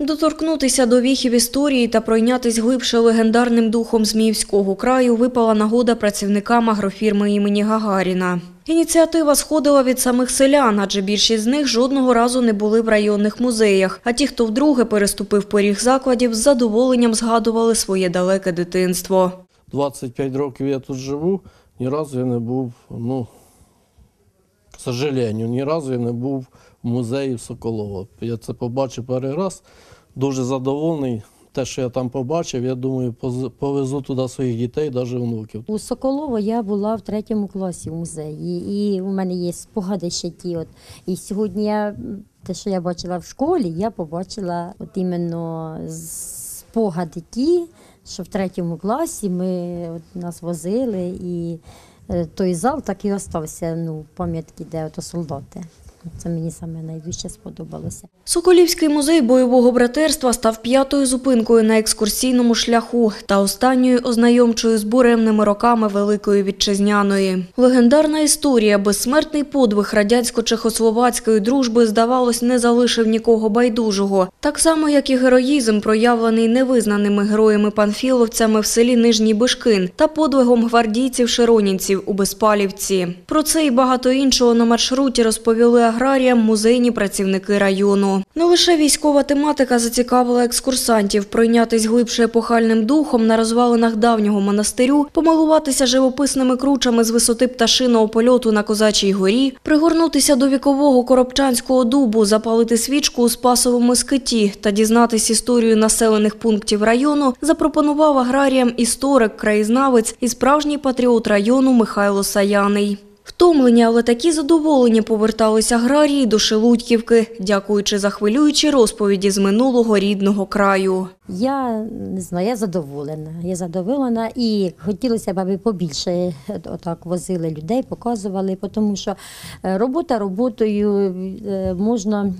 Доторкнутися до віхів історії та пройнятись глибше легендарним духом Зміївського краю випала нагода працівникам агрофірми імені Гагаріна. Ініціатива сходила від самих селян, адже більшість з них жодного разу не були в районних музеях. А ті, хто вдруге переступив поріг закладів, з задоволенням згадували своє далеке дитинство. 25 років я тут живу, ні разу я не був, ну, к сожалению, ні разу я не був в музеї Соколова. Я це побачив перший раз, дуже задоволений. Те, що я там побачив, я думаю, повезу туди своїх дітей, навіть внуків. У Соколово я була в третьому класі в музеї, і у мене є спогади ще ті. От. І сьогодні я, те, що я бачила в школі, я побачила от іменно спогади ті, що в третьому класі ми от, нас возили, і той зал так і остався, ну, пам'ятки, де ото солдати. Це мені саме найбільше сподобалося. Соколівський музей бойового братерства став п'ятою зупинкою на екскурсійному шляху та останньою ознайомчою з буремними роками Великої Вітчизняної. Легендарна історія, безсмертний подвиг радянсько-чехословацької дружби, здавалось, не залишив нікого байдужого. Так само, як і героїзм, проявлений невизнаними героями-панфіловцями в селі Нижній Бишкин та подвигом гвардійців-широнінців у Безпалівці. Про це і багато іншого на маршруті розповіли аграріям музейні працівники району. Не лише військова тематика зацікавила екскурсантів пройнятись глибше епохальним духом на розвалинах давнього монастирю, помилуватися живописними кручами з висоти пташиного польоту на Козачій горі, пригорнутися до вікового коробчанського дубу, запалити свічку у Спасовому скиті та дізнатись історію населених пунктів району, запропонував аграріям історик, краєзнавець і справжній патріот району Михайло Саяний. Втомлені, але такі задоволення поверталися аграрії до Шелудьківки, дякуючи за хвилюючі розповіді з минулого рідного краю. Я не знаю, я задоволена. Я задоволена і хотілося б, аби побільше е, отак возили людей, показували, тому що е, робота роботою е, можна.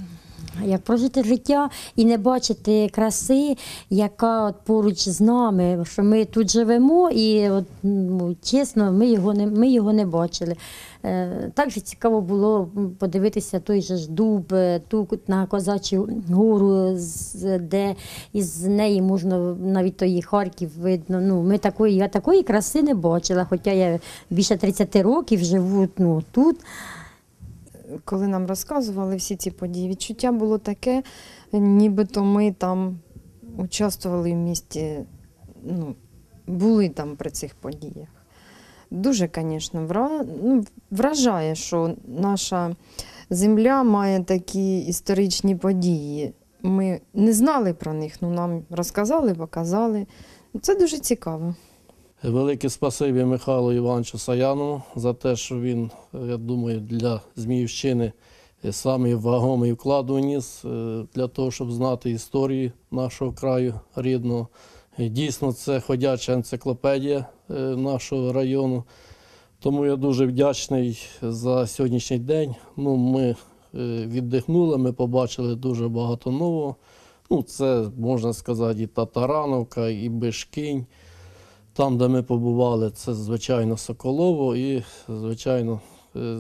Як прожити життя і не бачити краси, яка от поруч з нами, що ми тут живемо, і от, ну, чесно, ми його не ми його не бачили. Е, Так же цікаво було подивитися той же ж дуб, е, ту на козачу гору, де із неї можна навіть той Харків видно. Ну, ми такої, я такої краси не бачила, хоча я більше 30 років живу ну, тут. Коли нам розказували всі ці події, відчуття було таке, нібито ми там участвували в місті, ну, були там при цих подіях. Дуже, звісно, ну, вражає, що наша земля має такі історичні події. Ми не знали про них, ну нам розказали, показали. Це дуже цікаво. Велике спасибі Михайлу Івановичу Саянову за те, що він, е, я думаю, для Зміївщини е, самий вагомий вклад уніс е, для того, щоб знати історію нашого краю рідного. Дійсно, це ходяча енциклопедія нашого району. Тому я дуже вдячний за сьогоднішній день. Ну, ми віддихнули, ми побачили дуже багато нового. Ну, це можна сказати і Татарановка, і Бишкінь. Там, де ми побували, це звичайно Соколово, і, звичайно, е,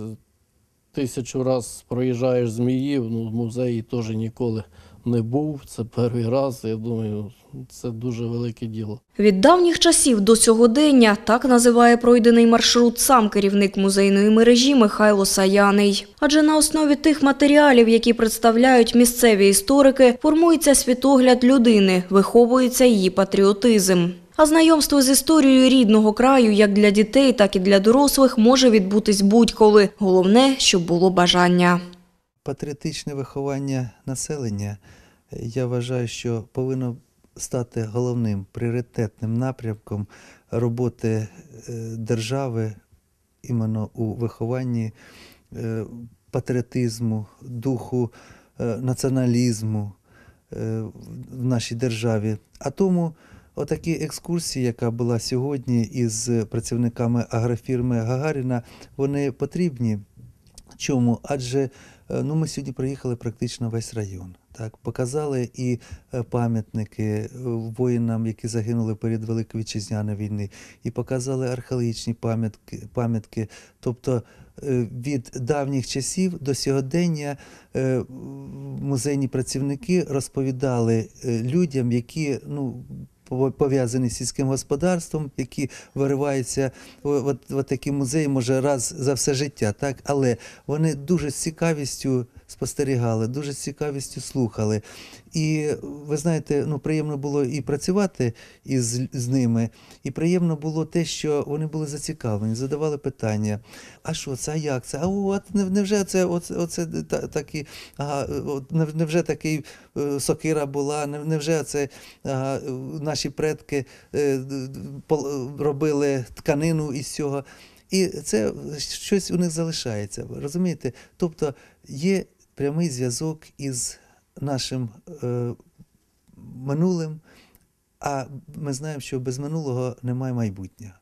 тисячу раз проїжджаєш Зміїв, ну, в музеї теж ніколи не був. Це перший раз. Я думаю, це дуже велике діло. Від давніх часів до сьогодення так називає пройдений маршрут сам керівник музейної мережі Михайло Саяний. Адже на основі тих матеріалів, які представляють місцеві історики, формується світогляд людини, виховується її патріотизм. А знайомство з історією рідного краю як для дітей, так і для дорослих може відбутись будь-коли. Головне, щоб було бажання. Патріотичне виховання населення, е, я вважаю, що повинно стати головним пріоритетним напрямком роботи е, держави іменно у вихованні е, патріотизму, духу націоналізму в нашій державі. А тому отакі екскурсії, яка була сьогодні із працівниками агрофірми Гагаріна, вони потрібні. Чому? Адже е, ну, ми сьогодні проїхали практично весь район. Так, показали і е, пам'ятники е, воїнам, які загинули перед Великою Вітчизняною війни, і показали археологічні пам'ятки, пам'ятки. Тобто від давніх часів до сьогодення музейні працівники розповідали людям, які ну, пов'язані з сільським господарством, які вириваються в, в, в такі музеї, може, раз за все життя, так? але вони дуже з цікавістю спостерігали, дуже з цікавістю слухали. І ви знаєте, ну приємно було і працювати із з ними, і приємно було те, що вони були зацікавлені, задавали питання: а що це, а як це? А от невже це оце, оце та, такі, ага, невже такий е, сокира була, невже це ага, наші предки е, робили тканину із цього. І це щось у них залишається. Розумієте? Тобто є прямий зв'язок із нашим е, минулим, а ми знаємо, що без минулого немає майбутнього.